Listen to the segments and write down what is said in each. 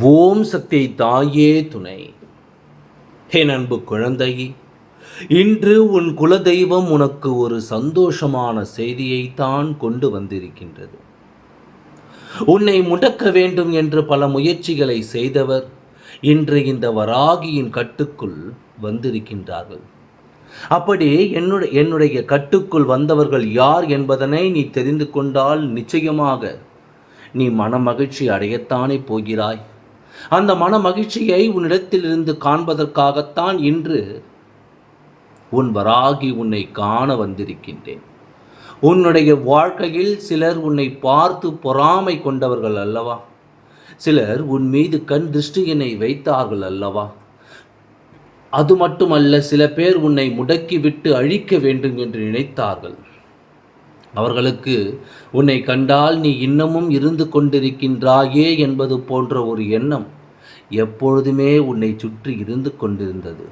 ஓம் சக்தி தாயே துணை. ஹே அன்பு குழந்தை இன்று உன் குலதெய்வம் உனக்கு ஒரு சந்தோஷமான செய்தியைத்தான் கொண்டு வந்திருக்கின்றது. உன்னை முடக்க வேண்டும் என்று பல முயற்சிகளை செய்தவர் இன்று இந்த வராகியின் கட்டுக்குள் வந்திருக்கின்றார்கள். அப்படி என்னுடைய என்னுடைய கட்டுக்குள் வந்தவர்கள் யார் என்பதனை நீ தெரிந்து கொண்டால் நிச்சயமாக நீ மனமகிழ்ச்சி அடையத்தானே போகிறாய். அந்த மன மகிழ்ச்சியை உன்னிடத்திலிருந்து காண்பதற்காகத்தான் இன்று உன் வராகி உன்னை காண வந்திருக்கின்றேன். உன்னுடைய வாழ்க்கையில் சிலர் உன்னை பார்த்து பொறாமை கொண்டவர்கள் அல்லவா? சிலர் உன் மீது கண் திருஷ்டியினை வைத்தார்கள் அல்லவா? அது மட்டுமல்ல சில பேர் உன்னை முடக்கிவிட்டு அழிக்க வேண்டும் என்று நினைத்தார்கள். அவர்களுக்கு உன்னை கண்டால் நீ இன்னமும் இருந்து கொண்டிருக்கின்றாயே என்பது போன்ற ஒரு எண்ணம் எப்பொழுதுமே உன்னை சுற்றி இருந்து கொண்டிருந்தது.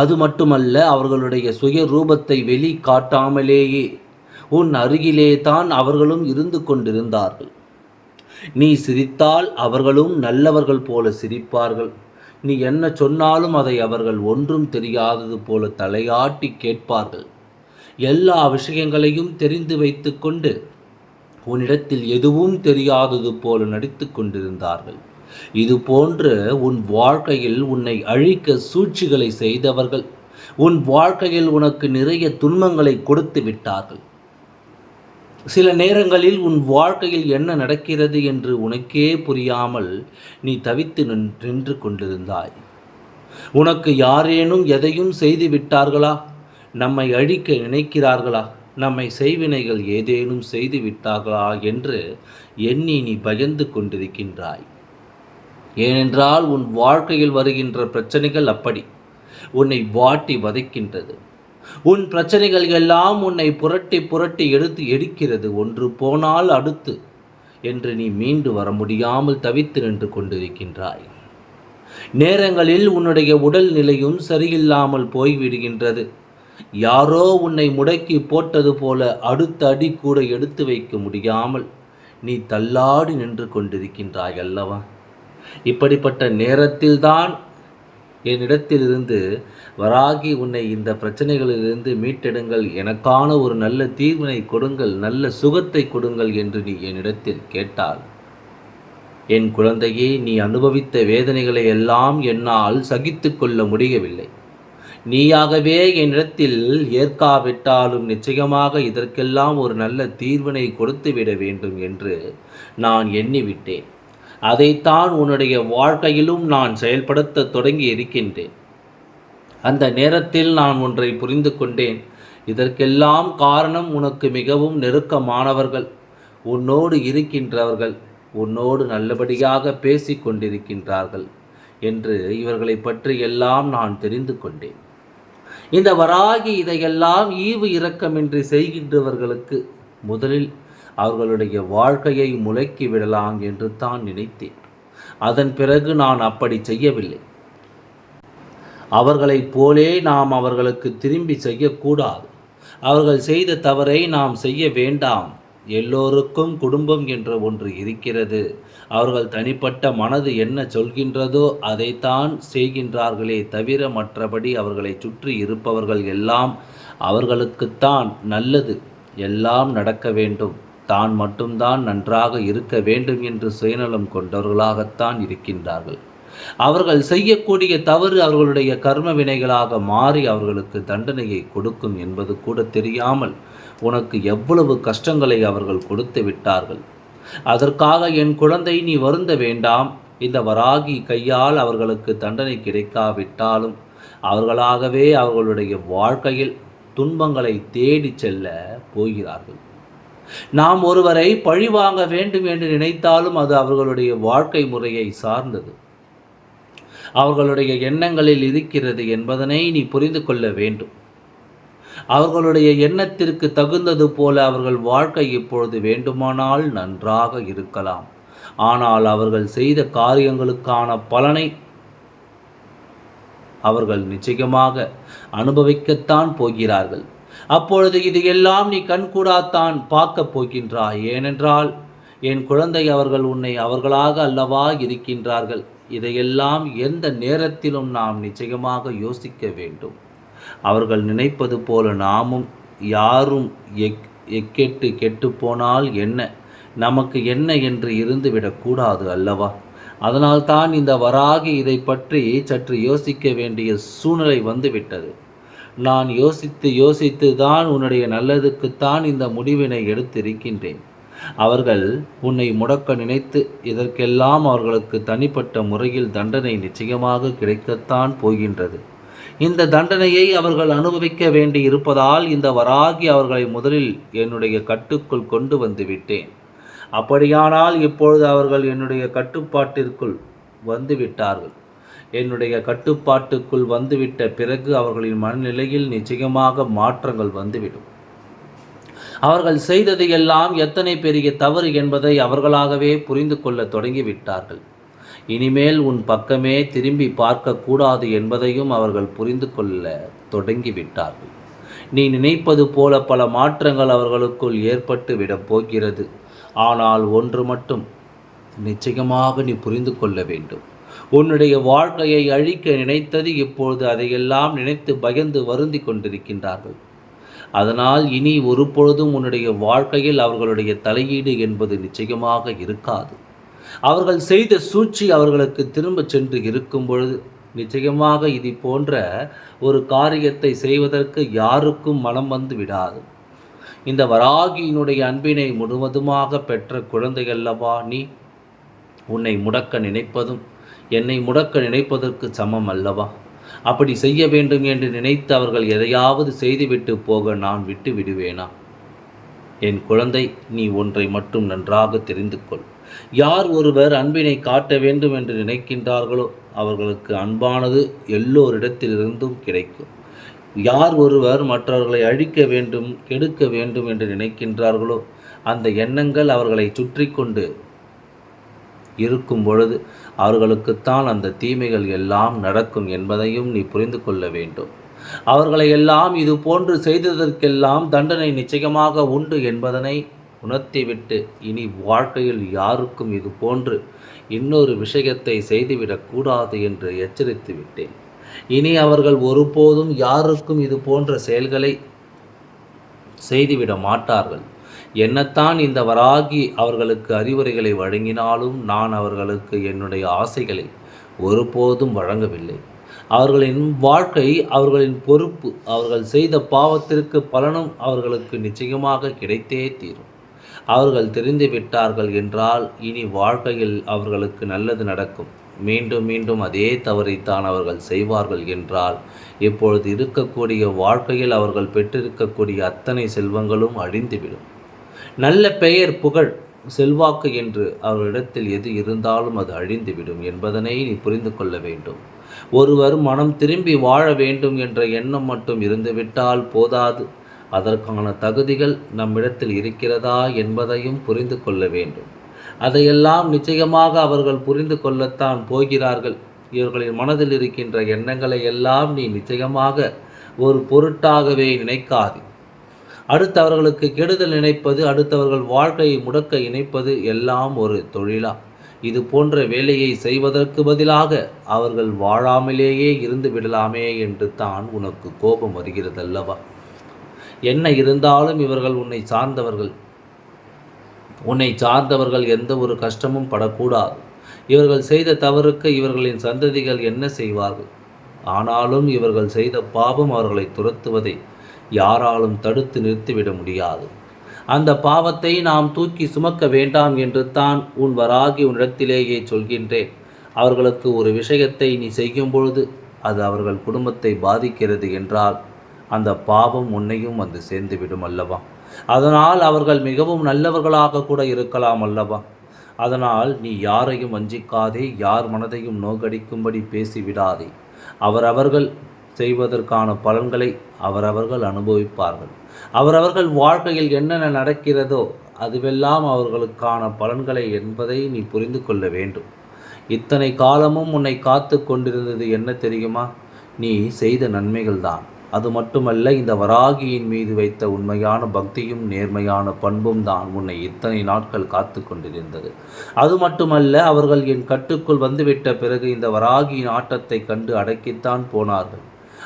அது மட்டுமல்ல அவர்களுடைய சுய ரூபத்தை வெளி காட்டாமலேயே உன் அருகிலே தான் அவர்களும் இருந்து கொண்டிருந்தார்கள். நீ சிரித்தால் அவர்களும் நல்லவர்கள் போல சிரிப்பார்கள். நீ என்ன சொன்னாலும் அதை அவர்கள் ஒன்றும் தெரியாதது போல தலையாட்டி கேட்பார்கள். எல்லா விஷயங்களையும் தெரிந்து வைத்துக்கொண்டு உன்னிடத்தில் எதுவும் தெரியாதது போல நடித்து கொண்டிருந்தார்கள். இது போன்று உன் வாழ்க்கையில் உன்னை அழிக்க சூழ்ச்சிகளை செய்தவர்கள் உன் வாழ்க்கையில் உனக்கு நிறைய துன்பங்களை கொடுத்து விட்டார்கள். சில நேரங்களில் உன் வாழ்க்கையில் என்ன நடக்கிறது என்று உனக்கே புரியாமல் நீ தவித்து நின்று கொண்டிருந்தாய். உனக்கு யாரேனும் எதையும் செய்து விட்டார்களா? நம்மை அழிக்க நினைக்கிறார்களா நம்மை செய்வினைகள் ஏதேனும் செய்து விட்டார்களா என்று எண்ணி நீ பயந்து கொண்டிருக்கின்றாய். ஏனென்றால் உன் வாழ்க்கையில் வருகின்ற பிரச்சனைகள் அப்படி. உன்னை வாட்டி வதைக்கின்றது. உன் பிரச்சனைகள் எல்லாம் உன்னை புரட்டி புரட்டி எடுத்து எடுக்கிறது ஒன்று போனால் அடுத்து என்று நீ மீண்டு வர முடியாமல் தவித்து நின்று கொண்டிருக்கின்றாய். நேரங்களில் உன்னுடைய உடல் நிலையும் சரியில்லாமல் போய்விடுகின்றது. யாரோ உன்னை முடக்கி போட்டது போல அடுத்த அடி கூட எடுத்து வைக்க முடியாமல் நீ தள்ளாடி நின்று கொண்டிருக்கின்றாய் அல்லவா? இப்படிப்பட்ட நேரத்தில்தான் என்னிடத்திலிருந்து வராகி உன்னை இந்த பிரச்சனைகளிலிருந்து மீட்டெடுங்கள். எனக்கான ஒரு நல்ல தீர்வினை கொடுங்கள் நல்ல சுகத்தை கொடுங்கள் என்று நீ என்னிடத்தில் கேட்டாள். என் குழந்தையே நீ அனுபவித்த வேதனைகளை எல்லாம் என்னால் சகித்து கொள்ள முடியவில்லை. நீயாகவே என்னிடத்தில் ஏற்காவிட்டாலும் நிச்சயமாக இதற்கெல்லாம் ஒரு நல்ல தீர்வினை கொடுத்து விட வேண்டும் என்று நான் எண்ணிவிட்டேன். அதைத்தான் உன்னுடைய வாழ்க்கையிலும் நான் செயல்படுத்த தொடங்கி இருக்கின்றேன். அந்த நேரத்தில் நான் ஒன்றை புரிந்து கொண்டேன். இதற்கெல்லாம் காரணம் உனக்கு மிகவும் நெருக்கமானவர்கள். உன்னோடு இருக்கின்றவர்கள். உன்னோடு நல்லபடியாக பேசிக் கொண்டிருக்கின்றார்கள் என்று இவர்களை பற்றி எல்லாம் நான் தெரிந்து கொண்டேன். இந்த வராகி இதையெல்லாம் ஈவு இரக்கமின்றி செய்கின்றவர்களுக்கு முதலில் அவர்களுடைய வாழ்க்கையை முளைக்கி விடலாம் என்று தான் நினைத்தேன். அதன் பிறகு நான் அப்படி செய்யவில்லை. அவர்களைப் போலே நாம் அவர்களுக்கு திரும்பி செய்யக்கூடாது. அவர்கள் செய்த தவறை நாம் செய்ய வேண்டாம். எல்லோருக்கும் குடும்பம் என்ற ஒன்று இருக்கிறது. அவர்கள் தனிப்பட்ட மனது என்ன சொல்கின்றதோ அதைத்தான் செய்கின்றார்களே தவிர மற்றபடி அவர்களை சுற்றி இருப்பவர்கள் எல்லாம் அவர்களுக்குத்தான் நல்லது. எல்லாம் நடக்க வேண்டும். தான் மட்டும்தான் நன்றாக இருக்க வேண்டும் என்று சுயநலம் கொண்டவர்களாகத்தான் இருக்கின்றார்கள். அவர்கள் செய்யக்கூடிய தவறு அவர்களுடைய கர்ம வினைகளாக மாறி அவர்களுக்கு தண்டனையை கொடுக்கும் என்பது கூட தெரியாமல் உனக்கு எவ்வளவு கஷ்டங்களை அவர்கள் கொடுத்து விட்டார்கள். அதற்காக என் குழந்தை நீ வருந்த வேண்டாம். இந்த வராகி கையால் அவர்களுக்கு தண்டனை கிடைக்காவிட்டாலும் அவர்களாகவே அவர்களுடைய வாழ்க்கையில் துன்பங்களை தேடி செல்ல போகிறார்கள். நாம் ஒருவரை பழிவாங்க வேண்டும் என்று நினைத்தாலும் அது அவர்களுடைய வாழ்க்கை முறையை சார்ந்தது. அவர்களுடைய எண்ணங்களில் இருக்கிறது என்பதனை நீ புரிந்து கொள்ள வேண்டும். அவர்களுடைய எண்ணத்திற்கு தகுந்தது போல அவர்கள் வாழ்க்கை இப்பொழுது வேண்டுமானால் நன்றாக இருக்கலாம். ஆனால் அவர்கள் செய்த காரியங்களுக்கான பலனை அவர்கள் நிச்சயமாக அனுபவிக்கத்தான் போகிறார்கள். அப்பொழுது இது எல்லாம் நீ கண்கூடாத்தான் பார்க்கப் போகின்றாய். ஏனென்றால் என் குழந்தை அவர்கள் உன்னை அவர்களாக அல்லவா இருக்கின்றார்கள். இதையெல்லாம் எந்த நேரத்திலும் நாம் நிச்சயமாக யோசிக்க வேண்டும். அவர்கள் நினைப்பது போல நாமும் யாரும் எக் எக்கெட்டு கெட்டுப்போனால் என்ன? நமக்கு என்ன என்று இருந்துவிடக்கூடாது அல்லவா? அதனால்தான் இந்த வராகி இதை பற்றி சற்று யோசிக்க வேண்டிய சூழ்நிலை வந்துவிட்டது. நான் யோசித்து யோசித்து தான் உன்னுடைய நல்லதுக்குத்தான் இந்த முடிவினை எடுத்திருக்கின்றேன். அவர்கள் உன்னை முடக்க நினைத்து இதற்கெல்லாம் அவர்களுக்கு தனிப்பட்ட முறையில் தண்டனை நிச்சயமாக கிடைக்கத்தான் போகின்றது. இந்த தண்டனையை அவர்கள் அனுபவிக்க வேண்டி இருப்பதால் இந்த வராகி அவர்களை முதலில் என்னுடைய கட்டுக்குள் கொண்டு வந்து விட்டேன். அப்படியானால் இப்பொழுது அவர்கள் என்னுடைய கட்டுப்பாட்டிற்குள் வந்து விட்டார்கள். என்னுடைய கட்டுப்பாட்டுக்குள் வந்துவிட்ட பிறகு அவர்களின் மனநிலையில் நிச்சயமாக மாற்றங்கள் வந்துவிடும் அவர்கள் செய்தது எல்லாம் எத்தனை பெரிய தவறு என்பதை அவர்களாகவே புரிந்து கொள்ள தொடங்கிவிட்டார்கள். இனிமேல் உன் பக்கமே திரும்பி பார்க்கக்கூடாது என்பதையும் அவர்கள் புரிந்து கொள்ள தொடங்கிவிட்டார்கள். நீ நினைப்பது போல பல மாற்றங்கள் அவர்களுக்குள் ஏற்பட்டு விடப் போகிறது. ஆனால் ஒன்று மட்டும் நிச்சயமாக நீ புரிந்து கொள்ள வேண்டும். உன்னுடைய வாழ்க்கையை அழிக்க நினைத்தது இப்பொழுது அதையெல்லாம் நினைத்து பயந்து வருந்தி கொண்டிருக்கின்றார்கள். அதனால் இனி ஒரு பொழுதும் உன்னுடைய வாழ்க்கையில் அவர்களுடைய தலையீடு என்பது நிச்சயமாக இருக்காது. அவர்கள் செய்த சூழ்ச்சி அவர்களுக்கு திரும்ப சென்று இருக்கும் பொழுது நிச்சயமாக இது போன்ற ஒரு காரியத்தை செய்வதற்கு யாருக்கும் மனம் வந்து விடாது. இந்த வராகியினுடைய அன்பினை முழுவதுமாக பெற்ற குழந்தையல்லவா நீ? உன்னை முடக்க நினைப்பதும் என்னை முடக்க நினைப்பதற்கு சமம் அல்லவா? அப்படி செய்ய வேண்டும் என்று நினைத்து அவர்கள் எதையாவது செய்துவிட்டு போக நான் விட்டு விடுவேனா? என் குழந்தை நீ ஒன்றை மட்டும் நன்றாக தெரிந்து கொள் யார் ஒருவர் அன்பினை காட்ட வேண்டும் என்று நினைக்கின்றார்களோ அவர்களுக்கு அன்பானது எல்லோரிடத்திலிருந்தும் கிடைக்கும். யார் ஒருவர் மற்றவர்களை அழிக்க வேண்டும் கெடுக்க வேண்டும் என்று நினைக்கின்றார்களோ அந்த எண்ணங்கள் அவர்களை சுற்றி கொண்டு இருக்கும் பொழுது அவர்களுக்குத்தான் அந்த தீமைகள் எல்லாம் நடக்கும் என்பதையும் நீ புரிந்து கொள்ள வேண்டும். அவர்களை எல்லாம் இது போன்று செய்ததற்கெல்லாம் தண்டனை நிச்சயமாக உண்டு என்பதனை உணர்த்திவிட்டு இனி வாழ்க்கையில் யாருக்கும் இது போன்று இன்னொரு விஷயத்தை செய்துவிடக்கூடாது என்று எச்சரித்து விட்டேன். இனி அவர்கள் ஒருபோதும் யாருக்கும் இது போன்ற செயல்களை செய்துவிட மாட்டார்கள். என்னத்தான் இந்த வராகி அவர்களுக்கு அறிவுரைகளை வழங்கினாலும் நான் அவர்களுக்கு என்னுடைய ஆசைகளை ஒருபோதும் வழங்கவில்லை. அவர்களின் வாழ்க்கை அவர்களின் பொறுப்பு அவர்கள் செய்த பாவத்திற்கு பலனும் அவர்களுக்கு நிச்சயமாக கிடைத்தே தீரும். அவர்கள் தெரிந்து விட்டார்கள் என்றால் இனி வாழ்க்கையில் அவர்களுக்கு நல்லது நடக்கும். மீண்டும் மீண்டும் அதே தவறைத்தான் அவர்கள் செய்வார்கள் என்றால் இப்பொழுது இருக்கக்கூடிய வாழ்க்கையில் அவர்கள் பெற்றிருக்கக்கூடிய அத்தனை செல்வங்களும் அழிந்துவிடும். நல்ல பெயர் புகழ் செல்வாக்கு என்று அவர்களிடத்தில் எது இருந்தாலும் அது அழிந்துவிடும் என்பதனை நீ புரிந்து கொள்ள வேண்டும். ஒருவர் மனம் திரும்பி வாழ வேண்டும் என்ற எண்ணம் மட்டும் இருந்துவிட்டால் போதாது. அதற்கான தகுதிகள் நம்மிடத்தில் இருக்கிறதா என்பதையும் புரிந்து கொள்ள வேண்டும். அதையெல்லாம் நிச்சயமாக அவர்கள் புரிந்து கொள்ளத்தான் போகிறார்கள். இவர்களின் மனதில் இருக்கின்ற எண்ணங்களை எல்லாம் நீ நிச்சயமாக ஒரு பொருட்டாகவே நினைக்காது. அடுத்தவர்களுக்கு கெடுதல் நினைப்பது அடுத்தவர்கள் வாழ்க்கையை முடக்க இணைப்பது எல்லாம் ஒரு தொழிலா? இது போன்ற வேலையை செய்வதற்கு பதிலாக அவர்கள் வாழாமலேயே இருந்து விடலாமே என்று தான் உனக்கு கோபம் வருகிறதல்லவா? என்ன இருந்தாலும் இவர்கள் உன்னை சார்ந்தவர்கள். உன்னை சார்ந்தவர்கள் எந்த ஒரு கஷ்டமும் படக்கூடாது. இவர்கள் செய்த தவறுக்கு இவர்களின் சந்ததிகள் என்ன செய்வார்கள்? ஆனாலும் இவர்கள் செய்த பாவம் அவர்களை துரத்துவதை யாராலும் தடுத்து நிறுத்திவிட முடியாது. அந்த பாவத்தை நாம் தூக்கி சுமக்க வேண்டாம் என்று தான் உன் வராகி உன்னிடத்திலேயே சொல்கின்றேன். அவர்களுக்கு ஒரு விஷயத்தை நீ செய்யும் பொழுது அது அவர்கள் குடும்பத்தை பாதிக்கிறது என்றால் அந்த பாவம் உன்னையும் வந்து சேர்ந்துவிடும் அல்லவா? அதனால் அவர்கள் மிகவும் நல்லவர்களாக கூட இருக்கலாம் அல்லவா? அதனால் நீ யாரையும் வஞ்சிக்காதே யார் மனதையும் நோக்கடிக்கும்படி பேசிவிடாதே. அவரவர்கள் செய்வதற்கான பலன்களை அவரவர்கள் அனுபவிப்பார்கள். அவரவர்கள் வாழ்க்கையில் என்னென்ன நடக்கிறதோ அதுவெல்லாம் அவர்களுக்கான பலன்களை என்பதை நீ புரிந்து கொள்ள வேண்டும். இத்தனை காலமும் உன்னை காத்து கொண்டிருந்தது என்ன தெரியுமா? நீ செய்த நன்மைகள்தான் அது மட்டுமல்ல இந்த வராகியின் மீது வைத்த உண்மையான பக்தியும் நேர்மையான பண்பும் தான் உன்னை இத்தனை நாட்கள் காத்து கொண்டிருந்தது. அது மட்டுமல்ல அவர்கள் என் கட்டுக்குள் வந்துவிட்ட பிறகு இந்த வராகியின் ஆட்டத்தை கண்டு அடக்கித்தான் போனார்கள்.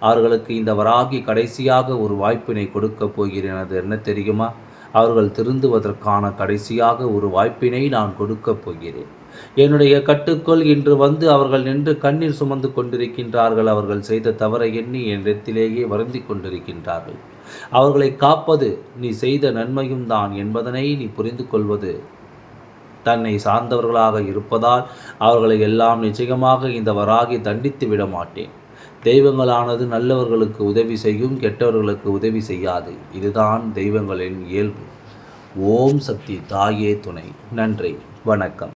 அவர்களுக்கு இந்த வராகி கடைசியாக ஒரு வாய்ப்பினை கொடுக்கப் போகிறேன். அது என்ன தெரியுமா? அவர்கள் திருந்துவதற்கான கடைசியாக ஒரு வாய்ப்பினை நான் கொடுக்கப் போகிறேன். என்னுடைய கட்டுக்குள் இன்று வந்து அவர்கள் நின்று கண்ணீர் சுமந்து கொண்டிருக்கின்றார்கள். அவர்கள் செய்த தவறை எண்ணி என்னிடத்திலேயே வருந்தி கொண்டிருக்கின்றார்கள். அவர்களை காப்பது நீ செய்த நன்மையும் தான் என்பதனை நீ புரிந்து கொள்வது தன்னை சார்ந்தவர்களாக இருப்பதால் அவர்களை எல்லாம் நிச்சயமாக இந்த வராகி தண்டித்து விட மாட்டேன். தெய்வங்களானது நல்லவர்களுக்கு உதவி செய்யும் கெட்டவர்களுக்கு உதவி செய்யாது. இதுதான் தெய்வங்களின் இயல்பு. ஓம் சக்தி தாயே துணை. நன்றி. வணக்கம்.